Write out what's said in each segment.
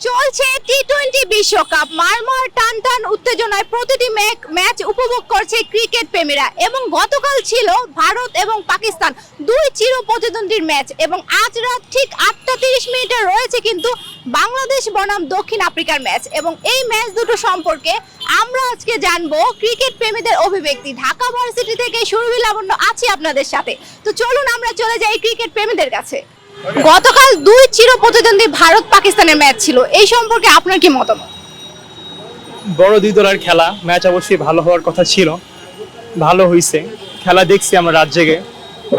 চলছে T twenty বিশ্বকাপ। মারমার টান টান উত্তেজনায় প্রতিটি ম্যাচ উপভোগ করছে ক্রিকেট প্রেমীরা এবং গতকাল ছিল ভারত এবং পাকিস্তান দুই চির প্রতিদ্বন্দ্বীর ম্যাচ এবং আজ রাত ঠিক আটটা তিরিশ মিনিটে রয়েছে কিন্তু বাংলাদেশ বনাম দক্ষিণ আফ্রিকার ম্যাচ এবং এই ম্যাচ দুটো সম্পর্কে আমরা আজকে জানব ক্রিকেট প্রেমীদের অভিব্যক্তি। ঢাকা ভার্সিটি থেকে সুরভি লাবণ্য আছি আপনাদের সাথে। তো চলুন আমরা চলে যাই ক্রিকেট প্রেমীদের কাছে। গতকাল দুই চির প্রতিদ্বন্দ্বী ভারত পাকিস্তানের ম্যাচ ছিল। এই সম্পর্কে আপনার কি মতামত? বড় দুই দলের খেলা ম্যাচ অবশ্যই ভালো হওয়ার কথা ছিল। ভালো হয়েছে খেলা দেখছি আমরা রাত জেগে।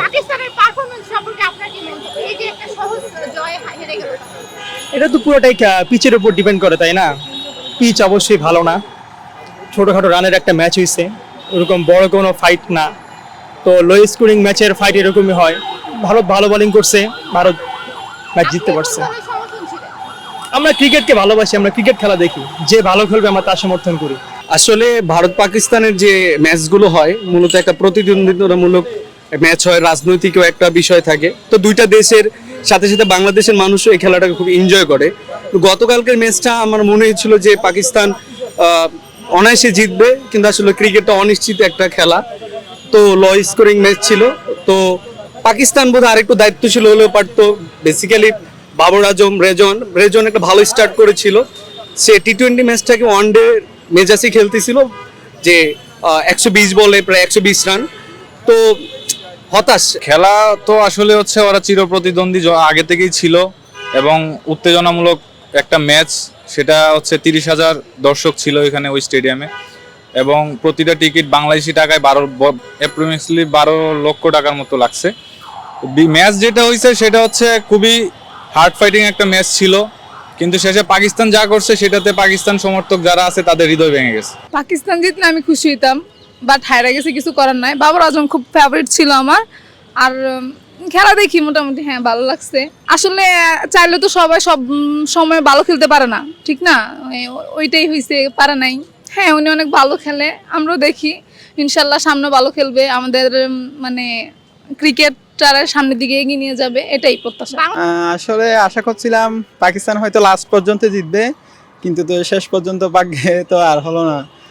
পাকিস্তানের পারফরমেন্স সম্পর্কে আপনার কি মন্তব্য এই যে একটা সহজ জয় হেরে গেল। এটা তো পুরোটাই পিচের উপর ডিপেন্ড করে তাই না? পিচ অবশ্যই ভালো না। ছোটখাটো রানের একটা ম্যাচ হয়েছে ওরকম বড় কোনো ফাইট না। তো লো স্কোরিং ম্যাচের ফাইট এরকমই হয়। ভারত ভালো বোলিং করছে, ভারত ম্যাচ জিততে পারছে? আমরা ক্রিকেটকে ভালোবাসি, আমরা ক্রিকেট খেলা দেখি। যে ভালো খেলবে, আমরা তার সমর্থন করি। আসলে ভারত পাকিস্তানের যে ম্যাচগুলো হয়, মূলত একটা প্রতিদ্বন্দ্বিতামূলক ম্যাচ হয়, রাজনৈতিকও একটা বিষয় থাকে। তো দুইটা দেশের সাথে সাথে বাংলাদেশের মানুষও এই খেলাটাকে খুব এনজয় করে। গতকালকের ম্যাচটা আমার মনে হয়েছিল যে পাকিস্তান অনায়াসে জিতবে, কিন্তু আসলে ক্রিকেটটা অনিশ্চিত একটা খেলা। তো লো স্কোরিং ম্যাচ ছিল। তো পাকিস্তান বোধহয় আরেকটু দায়িত্বশীল হলেও পারতো। বেসিক্যালি বাবর আজম, রেজন রেজন একটা ভালো স্টার্ট করেছিল। সে টি টোয়েন্টি ম্যাচটাকে ওয়ান ডে মেজাসি খেলতেছিল যে একশো বিশ বলে, প্রায় একশো বিশ রান তো হতাশ। খেলা তো আসলে হচ্ছে ওরা চির প্রতিদ্বন্দ্বী জ- আগে থেকেই ছিল এবং উত্তেজনামূলক একটা ম্যাচ সেটা হচ্ছে তিরিশ হাজার দর্শক ছিল এখানে ওই স্টেডিয়ামে এবং প্রতিটা টিকিট বাংলাদেশি টাকায় বারো অ্যাপ্রক্সিমেটলি বারো লক্ষ টাকার মতো লাগছে। ম্যাচ যেটা হয়েছে সেটা হচ্ছে খুবই হার্ড ফাইটিং একটা ম্যাচ ছিল। কিন্তু শেষে পাকিস্তান যা করছে সেটাতে পাকিস্তান সমর্থক যারা আছে তাদের হৃদয় ভেঙে গেছে। পাকিস্তান জিতলে আমি খুশি হইতাম বাট হারা গেছে কিছু করার নাই। বাবর আজম খুব ফেভারিট ছিল আমার। আর খেলা দেখি মোটামুটি হ্যাঁ ভালো লাগছে। আসলে, চাইলে তো সবাই সব সময় ভালো খেলতে পারে না, ঠিক না? ওইটাই হয়েছে পারে নাই। হ্যাঁ উনি অনেক ভালো খেলে। আমরাও দেখি। ইনশাল্লাহ সামনে ভালো খেলবে। আমাদের মানে মানে ক্রিকেটারের সামনের দিকে এগিয়ে নিয়ে যাবে। এটাই প্রত্যাশা। আসলে আশা করছিলাম পাকিস্তান হয়তো লাস্ট পর্যন্ত জিতবে কিন্তু তো শেষ পর্যন্ত ভাগ্যে তো আর হলো না।